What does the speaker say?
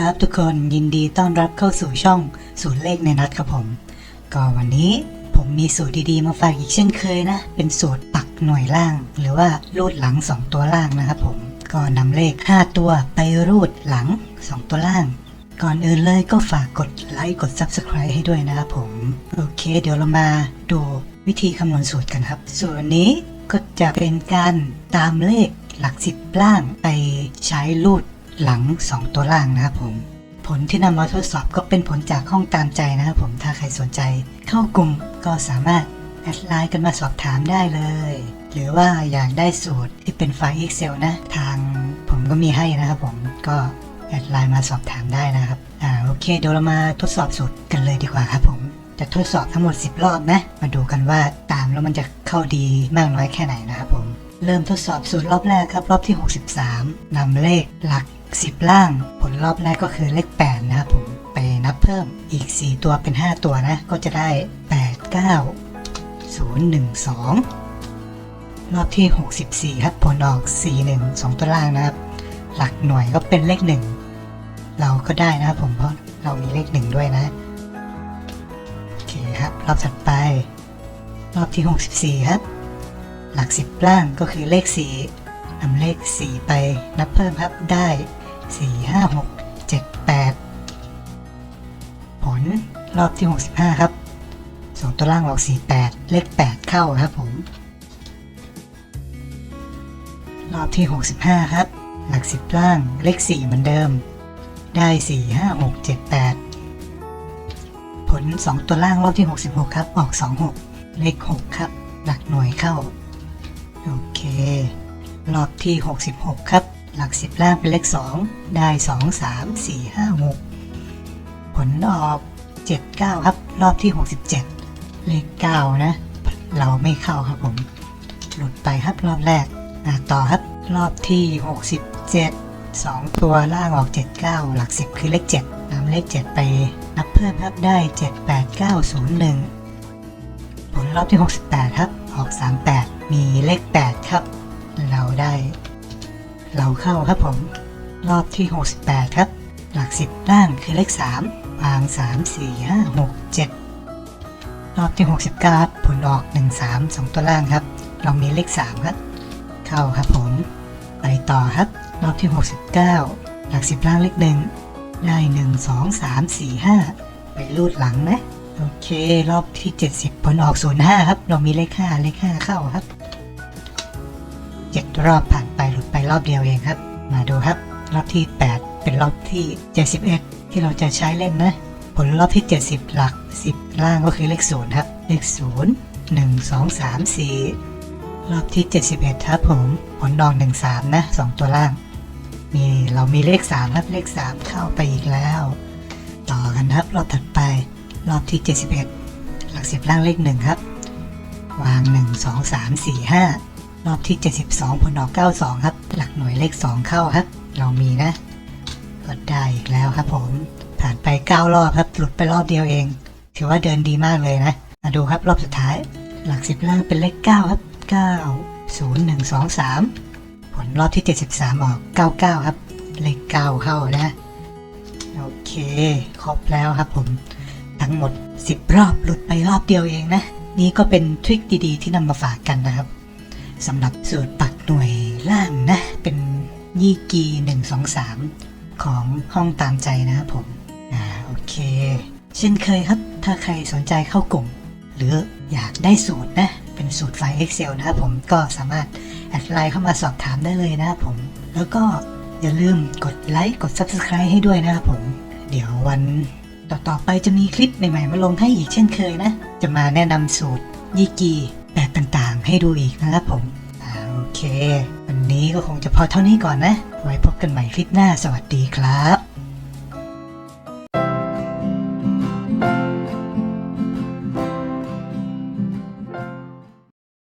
ครับทุกคนยินดีต้อนรับเข้าสู่ช่องสูตรเลขในนัดครับผม ก็วันนี้ผมมีสูตรดีๆมาฝากอีกเช่นเคยนะ เป็นสูตรปักหน่วยล่าง หรือว่ารูดหลัง 2 ตัวล่างนะครับผม ก็นำเลข 5 ตัวไปรูดหลัง 2 ตัวล่าง ก่อนอื่นเลยก็ฝากกดไลค์กด Subscribe ให้ด้วยนะครับผม โอเค เดี๋ยวเรามาดูวิธีคำนวณสูตรกันครับ ส่วนนี้ก็จะเป็นการตามเลขหลักสิบล่างไปใช้รูด หลัง 2 ตัวล่างนะครับผม ผลที่นำมาทดสอบก็เป็นผลจากห้องตามใจนะครับผมถ้าใครสนใจ เข้ากลุ่มก็สามารถแอดไลน์กันมาสอบถามได้เลย หรือว่าอยากได้สูตรที่เป็นไฟล์ Excel นะ ทางผมก็มีให้นะครับผมก็แอดไลน์มาสอบถามได้นะครับ อ่าโอเคเดี๋ยวเรามาทดสอบสูตรกันเลยดีกว่าครับผมจะทดสอบทั้งหมด 10 รอบนะ มาดูกันว่าตามแล้วมันจะเข้าดีมากน้อยแค่ไหนนะครับผม เริ่มทดสอบสูตรรอบแรกครับ รอบที่ 63นำเลขหลัก 10 ล่าง ผลรอบแรกก็คือเลข 8 นะครับผม ไปนับเพิ่มอีก 4 ตัวเป็น 5 ตัวนะ ก็จะได้ 8 9 0 1 2 รอบที่ 64 ครับ ผลออก 4 1 2 ตัวล่างนะครับ หลักหน่วยก็เป็นเลข 1 เราก็ได้นะครับผม เพราะเรามีเลข 1 ด้วยนะ โอเคครับ รอบถัดไป รอบที่ 64 ครับ หลัก10ล่างก็คือเลข 4นำเลข 4 ไปนับเพิ่มครับได้ 4 5 6 7 8 ผลรอบที่ 65 ครับ 2 ตัวล่างออก 48 เลข 8 เข้าครับผม รอบที่ 65 ครับ หลัก10ล่างเลข 4 เหมือนเดิม ได้ 4 5 6 7 8ผล 2 ตัวล่างรอบที่ 66 ครับ ออก 26 เลข 6 ครับ หลักหน่วยเข้า โอเค รอบที่ 66 ครับ หลัก 10 ล่างเป็นเลข 2 ได้ 2 3 4 5 6 ผลออก 79 ครับ รอบที่ 67 เลข 9 นะ เราไม่เข้าครับผม หลุดไปครับรอบแรกอะต่อครับ รอบที่ 67 2 ตัวล่างออก 79 หลัก 10 คือเลข 7นำเลข 7 ไปนับเพิ่มครับได้ 7 8 9 0 1 ผลรอบที่ 68 ครับ ออก 38 มีเลข 8 ครับ เราได้ เราเข้าครับผม รอบที่ 68 ครับ หลัก 10 ล่างคือเลข 3 วาง 3 4 5 6 7 รอบที่ 69ครับผลออก 1 3 2 ตัวล่างครับ เรามีเลข 3 ครับ เข้าครับผม ไปต่อครับ รอบที่ 69 หลัก 10 ล่างเลข 1 ได้ 1 2 3 4 5 ไปรูดหลังนะโอเค รอบที่ 70 ผลออก 05 ครับ เรามีเลข 5 เลข 5 เข้าครับ 7 รอบผ่านไปหลุดไปรอบเดียวเองครับ มาดูครับ รอบที่ 8 เป็นรอบที่ 71 ที่เราจะใช้เล่นนะ ผลรอบที่ 70 หลัก 10 ล่างก็คือเลข0ครับ เลข 0 1 2 3 4 รอบที่ 71 ครับผม ผลดอก1 3 นะ 2 ตัวล่าง มีเรามีเลข 3 ครับ เลข 3 เข้าไปอีกแล้ว ต่อกันครับ รอบถัดไป รอบที่ 71 หลัก 10 ล่างเลข 1 ครับ วาง 1 2 3 4 5 รอบที่ 72ผลออก92 ครับ หลักหน่วยเลข 2 เข้าครับ เรามีนะก็ได้อีกแล้วครับผม ผ่านไป 9 รอบครับ หลุดไปรอบเดียวเอง ถือว่าเดินดีมากเลยนะมาดูครับรอบสุดท้าย หลัก 10ล่างเป็นเลข 9 ครับ 9 0 1 2 3 ผลรอบที่ 73 ออก 99 ครับ เลข 9 เข้านะ โอเค ครบแล้วครับผม ทั้งหมด 10 รอบหลุดไปรอบเดียวเองนะ นี่ก็เป็นทริคดีๆ ที่นำมาฝากกันนะครับ สำหรับสูตรปักหน่วยล่างนะ เป็นยี่กี1 2 3ของห้องตามใจนะครับผม อ่าโอเค เช่นเคยครับ ถ้าใครสนใจเข้ากลุ่ม หรืออยากได้สูตรนะ เป็นสูตรไฟล์ Excel นะครับผมก็สามารถแอดไลน์เข้ามาสอบถามได้เลยนะครับผม แล้วก็อย่าลืมกดไลค์กด Subscribe ให้ด้วยนะครับผม เดี๋ยววันต่อๆไปจะมีคลิปใหม่ๆมาลงให้อีกเช่นเคยนะ จะมาแนะนำสูตรยี่กีแบบต่างๆ ให้ดูอีกนะครับผมโอเค วันนี้ก็คงจะพอเท่านี้ก่อนนะ ไว้พบกันใหม่คลิปหน้าสวัสดีครับ